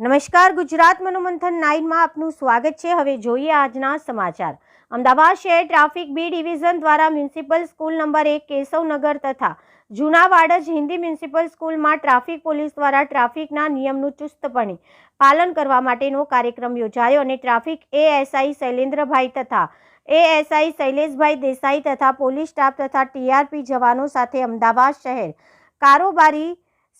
નમસ્કાર, ગુજરાત મનોમંથન નાઇનમાં આપનું સ્વાગત છે. હવે જોઈએ આજના સમાચાર. અમદાવાદ શહેર ટ્રાફિક બી ડિવિઝન દ્વારા મ્યુનિસિપલ સ્કૂલ નંબર એક કેશવનગર તથા જૂના વાડજ હિન્દી મ્યુનિસિપલ સ્કૂલમાં ટ્રાફિક પોલીસ દ્વારા ટ્રાફિકના નિયમનું ચુસ્તપણે પાલન કરવા માટેનો કાર્યક્રમ યોજાયો અને ટ્રાફિક એએસઆઈ શૈલેન્દ્રભાઈ તથા એએસઆઈ શૈલેષભાઈ દેસાઈ તથા પોલીસ સ્ટાફ તથા ટીઆરપી જવાનો સાથે અમદાવાદ શહેર કારોબારી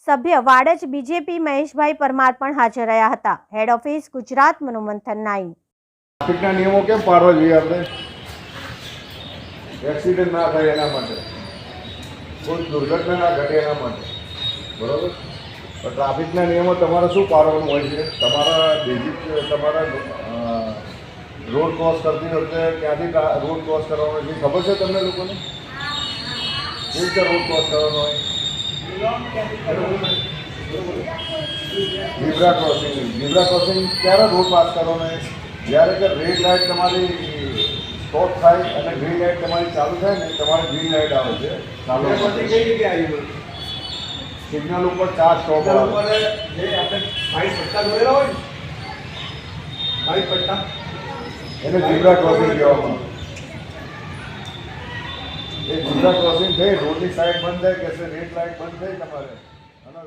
સભ્ય વાડજ બીજેપી મહેશભાઈ પરમાર પણ હાજર રહ્યા હતા. હેડ ઓફિસ ગુજરાત મનોમંથન નાઈ ટ્રાફિકના નિયમો કેમ પાડવા જોઈએ આપણે? એક્સિડન્ટ ના થાય એના માટે. કોઈ દુર્ઘટના ના ઘટે એના માટે. બરાબર? ટ્રાફિકના નિયમો તમારે શું પાડવાનું હોય છે? તમારા બેઝિક તમારા રોડ ક્રોસ કરતી વખતે ક્યાંથી રોડ ક્રોસ કરવાનો છે? ખબર છે તમને લોકોને? કેવી રીતે રોડ ક્રોસ કરવાનો હોય? ઝીબ્રા ક્રોસિંગ ઝીબ્રા ક્રોસિંગ ક્યારે રોડ પાસ કરો ને જ્યારે કે રેડ લાઇટ તમારી સ્ટોપ થાય અને ગ્રીન લાઇટ તમારી ચાલુ થાય ને તમારે ગ્રીન લાઇટ આવે છે. ચાલુ કઈ જગ્યાએ આવ્યું સિગ્નલ ઉપર ચાર સ્ટોપ આવે. આપણે ભાઈ પટ્ટા દોરેલા હોય ને? ભાઈ પટ્ટા? એને ઝીબ્રા ક્રોસિંગ કહેવામાં એ ઝીબ્રા ક્રોસિંગ થઈ, રોડની સાઈડ બંધ થઈ, કે રેડ લાઇટ બંધ થઈ તમારે. અને